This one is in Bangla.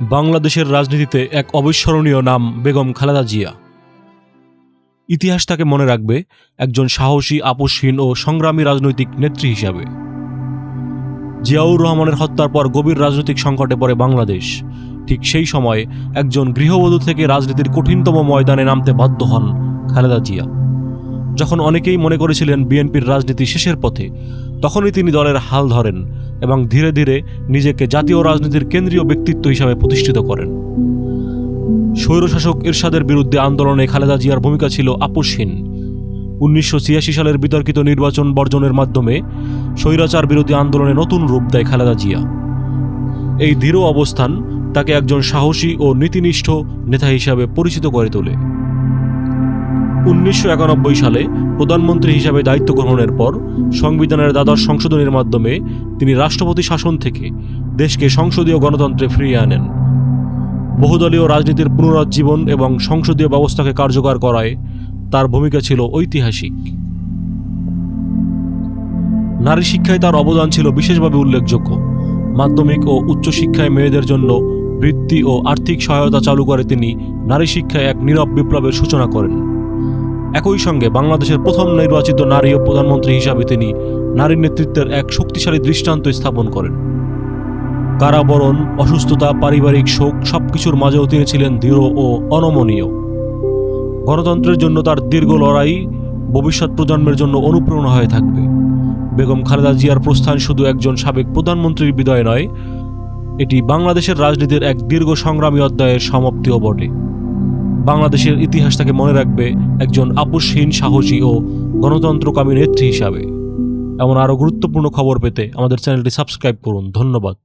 বাংলাদেশের রাজনীতিতে এক অবিস্মরণীয় নাম, বেগম খালেদা জিয়া। ইতিহাস তাকে মনে রাখবে একজন সাহসী, আপোষহীন ও সংগ্রামী রাজনৈতিক নেত্রী হিসাবে। জিয়াউর রহমানের হত্যার পর গভীর রাজনৈতিক সংকটে পড়ে বাংলাদেশ। ঠিক সেই সময় একজন গৃহবধূ থেকে রাজনীতির কঠিনতম ময়দানে নামতে বাধ্য হন খালেদা জিয়া। যখন অনেকেই মনে করেছিলেন বিএনপির রাজনীতি শেষের পথে, তখনই তিনি দলের হাল ধরেন এবং ধীরে ধীরে নিজেকে জাতীয় রাজনীতির কেন্দ্রীয় ব্যক্তিত্ব হিসাবে প্রতিষ্ঠিত করেন। স্বৈরশাসক এরশাদের বিরুদ্ধে আন্দোলনে খালেদা জিয়ার ভূমিকা ছিল আপোষহীন। উনিশশো সালের বিতর্কিত নির্বাচন বর্জনের মাধ্যমে স্বৈরাচার বিরোধী আন্দোলনে নতুন রূপ দেয় খালেদা জিয়া। এই দৃঢ় অবস্থান তাকে একজন সাহসী ও নীতিনিষ্ঠ নেতা হিসাবে পরিচিত করে তোলে। উনিশশো একানব্বই সালে প্রধানমন্ত্রী হিসাবে দায়িত্ব গ্রহণের পর সংবিধানের দ্বাদশ সংশোধনের মাধ্যমে তিনি রাষ্ট্রপতি শাসন থেকে দেশকে সংসদীয় গণতন্ত্রে ফিরিয়ে আনেন। বহুদলীয় রাজনীতির পুনরুজ্জীবন এবং সংসদীয় ব্যবস্থাকে কার্যকর করায় তার ভূমিকা ছিল ঐতিহাসিক। নারী শিক্ষায় তার অবদান ছিল বিশেষভাবে উল্লেখযোগ্য। মাধ্যমিক ও উচ্চশিক্ষায় মেয়েদের জন্য বৃত্তি ও আর্থিক সহায়তা চালু করে তিনি নারী শিক্ষায় এক নীরব বিপ্লবের সূচনা করেন। একই সঙ্গে বাংলাদেশের প্রথম নির্বাচিত নারী ও প্রধানমন্ত্রী হিসাবে তিনি নারী নেতৃত্বের এক শক্তিশালী দৃষ্টান্ত স্থাপন করেন। কারাবরণ, অসুস্থতা, পারিবারিক শোক সবকিছুর মাঝেও তিনি ছিলেন দৃঢ় ও অনমনীয়। গণতন্ত্রের জন্য তার দীর্ঘ লড়াই ভবিষ্যৎ প্রজন্মের জন্য অনুপ্রেরণা হয়ে থাকবে। বেগম খালেদা জিয়ার প্রস্থান শুধু একজন সাবেক প্রধানমন্ত্রীর বিদায় নয়, এটি বাংলাদেশের রাজনীতির এক দীর্ঘ সংগ্রামী অধ্যায়ের সমাপ্তিও বটে। বাংলাদেশের ইতিহাস তাকে মনে রাখবে একজন আপোষহীন, সাহসী ও গণতন্ত্রকামী নেত্রী হিসাবে। এমন আরও গুরুত্বপূর্ণ খবর পেতে আমাদের চ্যানেলটি সাবস্ক্রাইব করুন। ধন্যবাদ।